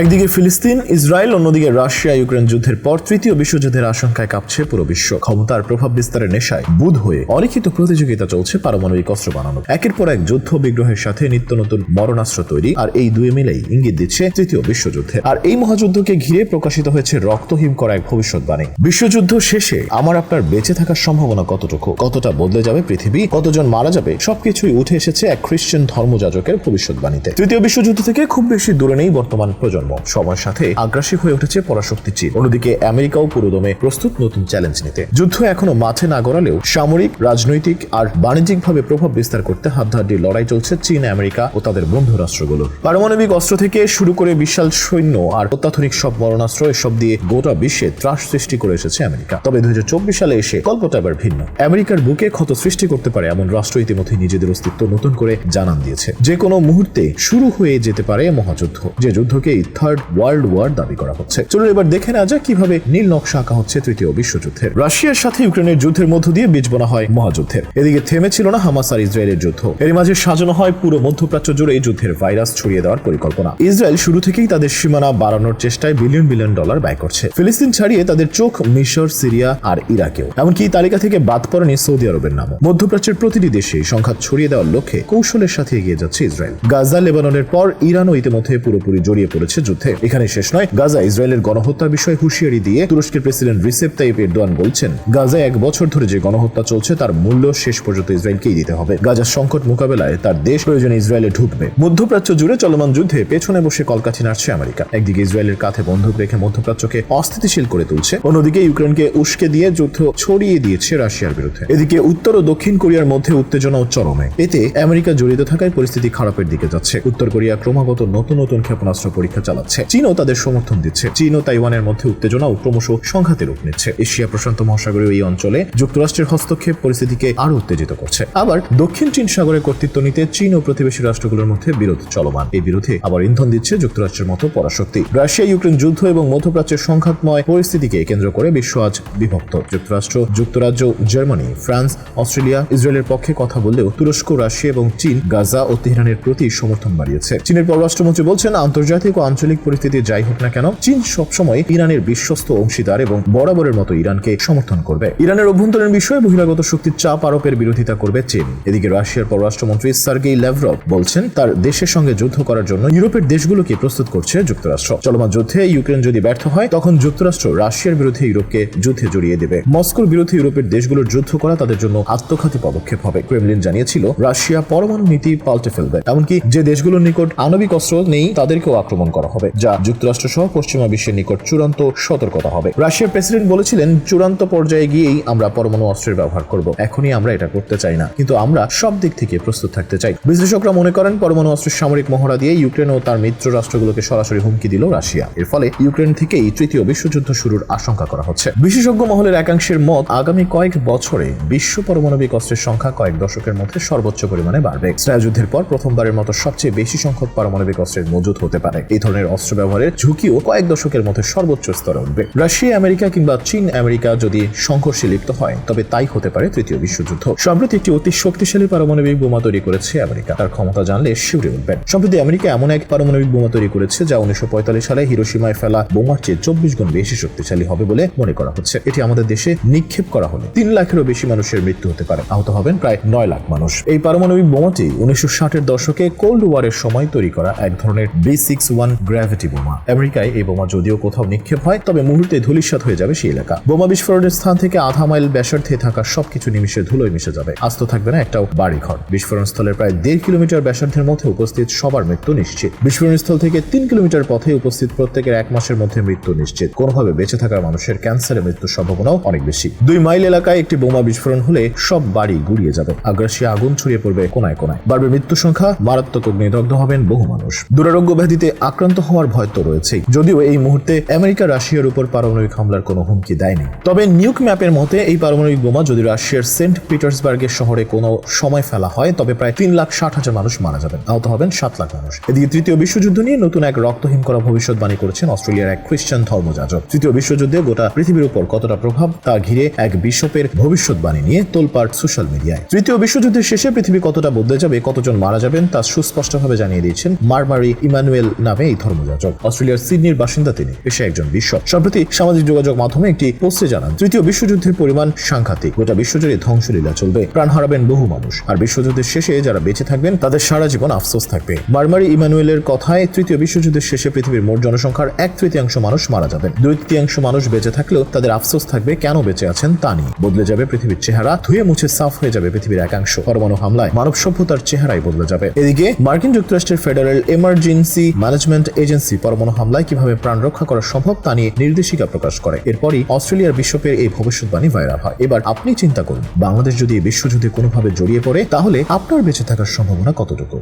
একদিকে ফিলিস্তিন, ইসরায়েল, অন্যদিকে রাশিয়া, ইউক্রেন যুদ্ধের পর তৃতীয় বিশ্বযুদ্ধের আশঙ্কায় কাঁপছে পুরো বিশ্ব। ক্ষমতার প্রভাব বিস্তারের নেশায় বুধ হয়ে অলিখিত প্রতিযোগিতা চলছে পারমাণবিক অস্ত্র বানানো একের পর এক যুদ্ধ বিগ্রহের সাথে নিত্য নতুন মরণাস্ত্র তৈরি, আর এই দুই মিলেই ইঙ্গিত দিচ্ছে তৃতীয় বিশ্বযুদ্ধে। আর এই মহাযুদ্ধকে ঘিরে প্রকাশিত হয়েছে রক্তহীন করা এক ভবিষ্যৎবাণী। বিশ্বযুদ্ধ শেষে আমার আপনার বেঁচে থাকার সম্ভাবনা কতটুকু? কতটা বদলে যাবে পৃথিবী? কতজন মারা যাবে? সবকিছুই উঠে এসেছে এক খ্রিস্টান ধর্মযাজকের ভবিষ্যৎবাণীতে। তৃতীয় বিশ্বযুদ্ধ থেকে খুব বেশি দূরে নেই বর্তমান প্রজন্ম। সময়ের সাথে আগ্রাসী হয়ে উঠেছে পরাশক্তি চীন। অন্যদিকে আমেরিকাও পুরোদমে প্রস্তুত নতুন চ্যালেঞ্জ নিতে। যুদ্ধ এখনও মাঠে না গড়ালেও সামরিক, রাজনৈতিক আর বাণিজ্যিকভাবে প্রভাব বিস্তার করতে হাড্ডাহাড্ডি লড়াই চলছে চীন, আমেরিকা ও তাদের বন্ধু রাষ্ট্রগুলোর পারমাণবিক অস্ত্র থেকে শুরু করে বিশাল সৈন্য আর অত্যাধুনিক সব মরণাস্ত্র এসব দিয়ে গোটা বিশ্বে ত্রাস সৃষ্টি করে এসেছে আমেরিকা। তবে দুই হাজার চব্বিশ সালে এসে গল্পটা এবার ভিন্ন। আমেরিকার বুকে ক্ষত সৃষ্টি করতে পারে এমন রাষ্ট্র ইতিমধ্যে নিজেদের অস্তিত্ব নতুন করে জানান দিয়েছে। যে কোনো মুহূর্তে শুরু হয়ে যেতে পারে মহাযুদ্ধ। যে যুদ্ধকেই থার্ড ওয়ার্ল্ড ওয়ার দাবি করা হচ্ছে। চলুন এবার দেখে না যাক কীভাবে নীল নকশা আঁকা হচ্ছে তৃতীয় বিশ্বযুদ্ধের। রাশিয়ার সাথে ইউক্রেনের যুদ্ধের মধ্য দিয়ে বীজ বোনা হয় মহাযুদ্ধের। এদিকে থেমেছিল না হামাস আর ইসরায়েলের যুদ্ধ। এর মাঝে সাজানো হয় পুরো মধ্যপ্রাচ্য জুড়ে এই যুদ্ধের ভাইরাস ছড়িয়ে দেওয়ার পরিকল্পনা। ইসরায়েল শুরু থেকেই তাদের সীমানা বাড়ানোর চেষ্টায় বিলিয়ন বিলিয়ন ডলার ব্যয় করছে। ফিলিস্তিন ছাড়িয়ে তাদের চোখ মিশর, সিরিয়া আর ইরাকেও। এমনকি তালিকা থেকে বাদ পড়েনি সৌদি আরবের নামও। মধ্যপ্রাচ্যের প্রতিটি দেশে সংঘাত ছড়িয়ে দেওয়ার লক্ষ্যে কৌশলের সাথে এগিয়ে যাচ্ছে ইসরায়েল। গাজা, লেবাননের পর ইরানও ইতিমধ্যে পুরোপুরি জড়িয়ে পড়েছে যুদ্ধে। এখানে শেষ নয়। গাজা ইসরায়েলের গণহত্যার বিষয়ে হুঁশিয়ারি দিয়ে তুরস্কের প্রেসিডেন্ট রিসেপ তাইপ এরদোয়ান বলছেন, গাজায় এক বছর ধরে যে গণহত্যা চলছে তার মূল্য শেষ পর্যন্ত ইসরায়েলকেই দিতে হবে। গাজার সংকট মোকাবেলায় তার দেশ প্রয়োজনে ইসরায়েলে ঢুকবে। মধ্যপ্রাচ্য জুড়ে চলমান যুদ্ধে পেছনে বসে কলকাঠি নাড়ছে আমেরিকা। একদিকে ইসরায়েলের কাঁধে বন্ধুক রেখে মধ্যপ্রাচ্যকে অস্থিতিশীল করে তুলছে, অন্যদিকে ইউক্রেনকে উস্কে দিয়ে যুদ্ধ ছড়িয়ে দিয়েছে রাশিয়ার বিরুদ্ধে। এদিকে উত্তর ও দক্ষিণ কোরিয়ার মধ্যে উত্তেজনা চরমে। এতে আমেরিকা জড়িত থাকায় পরিস্থিতি খারাপের দিকে যাচ্ছে। উত্তর কোরিয়া ক্রমাগত নতুন নতুন ক্ষেপণাস্ত্র পরীক্ষা চালাচ্ছে। চীনও তাদের সমর্থন দিচ্ছে। চীন ও তাইওয়ানের মধ্যে উত্তেজনাও ক্রমশ সংঘাতের রূপ নিচ্ছে। এশিয়া প্রশান্ত মহাসাগরীয় এই অঞ্চলে যুক্তরাষ্ট্রের হস্তক্ষেপ পরিস্থিতিকে আরও উত্তেজিত করছে। আবার দক্ষিণ চীন সাগরে কর্তৃত্ব নিতে চীন ও প্রতিবেশী রাষ্ট্রগুলোর মধ্যে বিরোধ চলমান। এই বিরোধে আবার ইন্ধন দিচ্ছে যুক্তরাষ্ট্রের মতো পরাশক্তি। রাশিয়া, ইউক্রেন যুদ্ধ এবং মধ্যপ্রাচ্যের সংঘাতময় পরিস্থিতিকে কেন্দ্র করে বিশ্ব আজ বিভক্ত। যুক্তরাষ্ট্র, যুক্তরাজ্য, জার্মানি, ফ্রান্স, অস্ট্রেলিয়া, ইসরায়েলের পক্ষে কথা বললেও তুরস্ক, রাশিয়া এবং চীন গাজা ও তেহরানের প্রতি সমর্থন বাড়িয়েছে। চীনের পররাষ্ট্রমন্ত্রী বলছেন, আন্তর্জাতিক ও আঞ্চলিক পরিস্থিতি যাই হোক না কেন, চীন সবসময় ইরানের বিশ্বস্ত অংশীদার এবং বরাবরের মতো ইরানকে সমর্থন করবে। ইরানের অভ্যন্তরীণ বিষয়ে বহিরাগত শক্তির চাপ আরোপের বিরোধিতা করবে চীন। এদিকে রাশিয়ার পররাষ্ট্রমন্ত্রী সার্গেই ল্যাভরভ বলছেন, তার দেশের সঙ্গে যুদ্ধ করার জন্য ইউরোপের দেশগুলোকে প্রস্তুত করছে যুক্তরাষ্ট্র। চলমান যুদ্ধে ইউক্রেন যদি ব্যর্থ হয়, তখন যুক্তরাষ্ট্র রাশিয়ার বিরুদ্ধে ইউরোপকে যুদ্ধে জড়িয়ে দেবে। মস্কোর বিরুদ্ধে ইউরোপের দেশগুলোর যুদ্ধ করা তাদের জন্য আত্মঘাতী পদক্ষেপ হবে। ক্রেমলিন জানিয়েছিল, রাশিয়া পরমাণু নীতি পাল্টে ফেলবে। এমনকি যে দেশগুলোর নিকট আণবিক অস্ত্র নেই, তাদেরকেও আক্রমণ করা হবে, যা যুক্তরাষ্ট্র সহ পশ্চিমা বিশ্বের নিকট চূড়ান্ত সতর্কতা হবে। রাশিয়ার প্রেসিডেন্ট বলেছিলেন, চূড়ান্ত পর্যায়ে গিয়েই আমরা পরমাণু অস্ত্রের ব্যবহার করব। এখনই আমরা এটা করতে চাই না। কিন্তু আমরা সব দিক থেকে প্রস্তুত থাকতে চাই। বিশ্লেষকরা মনে করেন, পরমাণু অস্ত্রের সামরিক মহড়া দিয়ে ইউক্রেন ও তার মিত্র রাষ্ট্রগুলোকে সরাসরি হুমকি দিল রাশিয়া। এর ফলে ইউক্রেন থেকেই তৃতীয় বিশ্বযুদ্ধ শুরুর আশঙ্কা করা হচ্ছে। বিশেষজ্ঞ মহলের একাংশের মত, আগামী কয়েক বছরে বিশ্ব পারমাণবিক অস্ত্রের সংখ্যা কয়েক দশকের মধ্যে সর্বোচ্চ পরিমাণে বাড়বে। স্নায়ুযুদ্ধের পর প্রথমবারের মতো সবচেয়ে বেশি সংখ্যক পারমাণবিক অস্ত্রের মজুদ হতে পারে। এই ধরনের অস্ত্র ব্যবহারের ঝুঁকিও কয়েক দশকের মধ্যে সর্বোচ্চ স্তরে উঠবে। রাশিয়া, আমেরিকা কিংবা চীন, আমেরিকা যদি সংঘর্ষে লিপ্ত হয়, তবে তাই হতে পারে তৃতীয় বিশ্বযুদ্ধ। সম্প্রতি একটি অতি শক্তিশালী পারমাণবিক বোমা তৈরি করেছে আমেরিকা। তার ক্ষমতা জানলে শিউরে উঠবেন। সম্প্রতি আমেরিকা এমন এক পারমাণবিক বোমা তৈরি করেছে যা উনিশশো পঁয়তাল্লিশ সালে হিরোসীমায় ফেলা বোমার চেয়ে চব্বিশ গুণ বেশি শক্তিশালী হবে বলে মনে করা হচ্ছে। এটি আমাদের দেশে নিক্ষেপ করা হলে তিন লাখেরও বেশি মানুষের মৃত্যু হতে পারে। আহত হবেন প্রায় নয় লাখ মানুষ। এই পারমাণবিক বোমাটি উনিশশো ষাটের দশকে কোল্ড ওয়ারের সময় তৈরি করা এক ধরনের বি সিক্স ওয়ান গ্র্যাভিটি বোমা। আমেরিকায় এই বোমা যদিও কোথাও নিক্ষেপ হয়, তবে মুহূর্তে ধূলিসাৎ হয়ে যাবে সেই এলাকা। বোমা বিস্ফোরণের স্থান থেকে আধা মাইল ব্যাসার্ধে থাকা সবকিছু নিমিশে ধুলোয় মিশে যাবে। আস্ত থাকবে না একটাও বাড়ি ঘর বিস্ফোরণ স্থলের প্রায় দেড় কিলোমিটার ব্যাসার্ধের মধ্যে উপস্থিত সবার মৃত্যু নিশ্চিত। বিস্ফোরণ স্থল থেকে তিন কিলোমিটার পথে উপস্থিত প্রত্যেকের এক মাসের মধ্যে মৃত্যু নিশ্চিত। কোনোভাবে বেঁচে থাকা মানুষের ক্যান্সারে মৃত্যুর সম্ভাবনাও অনেক বেশি। দুই মাইল এলাকায় একটি বোমা বিস্ফোরণ হলে সব বাড়ি গুড়িয়ে যাবে। আগ্রাসী আগুন ছড়িয়ে পড়বে কোনায় কোনায়। বাড়বে মৃত্যু সংখ্যা। মারাত্মক অগ্নিদগ্ধ হবেন বহু মানুষ। দুরারোগ্য ব্যাধিতে আক্রান্ত হওয়ার ভয় তো রয়েছেই। যদিও এই মুহূর্তে আমেরিকা, রাশিয়ার উপর পারমাণবিক হামলার কোনো হুমকি দেয়নি। তবে নিউক ম্যাপের মতে, এই পারমাণবিক বোমা যদি রাশিয়ার সেন্ট পিটার্সবার্গের শহরে কোনো সময় ফেলা হয়, তবে প্রায় তিন লাখ ষাট হাজার মানুষ মারা যাবেন। আহত হবেন সাত লাখ মানুষ। এদিকে তৃতীয় বিশ্বযুদ্ধ নিয়ে নতুন এক রক্তহীন করা ভবিষ্যৎবাণী করেছেন অস্ট্রেলিয়ার এক খ্রিস্টান ধর্মযাজক। তৃতীয় বিশ্বযুদ্ধে গোটা পৃথিবীর উপর কতটা প্রভাব, তা ঘিরে এক বিশ্বপের ভবিষ্যৎবাণী নিয়ে তোলপাড় সোশ্যাল মিডিয়ায়। তৃতীয় বিশ্বযুদ্ধের শেষে পৃথিবী কতটা বদলে যাবে, কতজন মারা যাবেন, তা সুস্পষ্টভাবে জানিয়ে দিয়েছেন মারমারি ইমানুয়েল নামে এই ধর্মযাজক। অস্ট্রেলিয়ার সিডনির বাসিন্দা তিনি পেশায় একজন বিশ্বক সম্প্রতি সামাজিক যোগাযোগ মাধ্যমে একটি পোস্টে জানান, তৃতীয় বিশ্বযুদ্ধের পরিমাণ সাংঘাতিক। গোটা বিশ্বজুড়ে ধ্বংসলীলা চলবে। প্রাণ হারাবেন বহু মানুষ। আর বিশ্বযুদ্ধের শেষে যারা বেঁচে থাকবেন, তাদের সারা জীবন আফসোস থাকবে। মারমারি ইমানুয়েলের কথায়, তৃতীয় বিশ্বযুদ্ধের শেষে পৃথিবীর মোট জনসংখ্যার এক তৃতীয়াংশ মানুষ মারা যাবেন। দুই তৃতীয়াংশ মানুষ বেঁচে থাকলেও তাদের আফসোস থাকবে কেন বেঁচে আছেন তা নিয়ে। বদলে যাবে পৃথিবীর চেহারা, ধুয়ে মুছে সাফ হয়ে যাবে পৃথিবীর একাংশ। পরমাণু হামলায় মানব সভ্যতার চেহারাই বদলে যাবে। এদিকে মার্কিন যুক্তরাষ্ট্রের ফেডারেল এমার্জেন্সি ম্যানেজমেন্ট এজেন্সি পরমাণু হামলায় কীভাবে প্রাণ রক্ষা করা সম্ভব তা নিয়ে নির্দেশিকা প্রকাশ করে। এরপরই অস্ট্রেলিয়ার বিশ্বপের এই ভবিষ্যৎবাণী ভাইরাল হয়। এবার আপনি চিন্তা করুন, বাংলাদেশ যদি এই বিশ্বযুদ্ধে কোনোভাবে জড়িয়ে পড়ে, তাহলে আপনার বেঁচে থাকার সম্ভাবনা কতটুকু?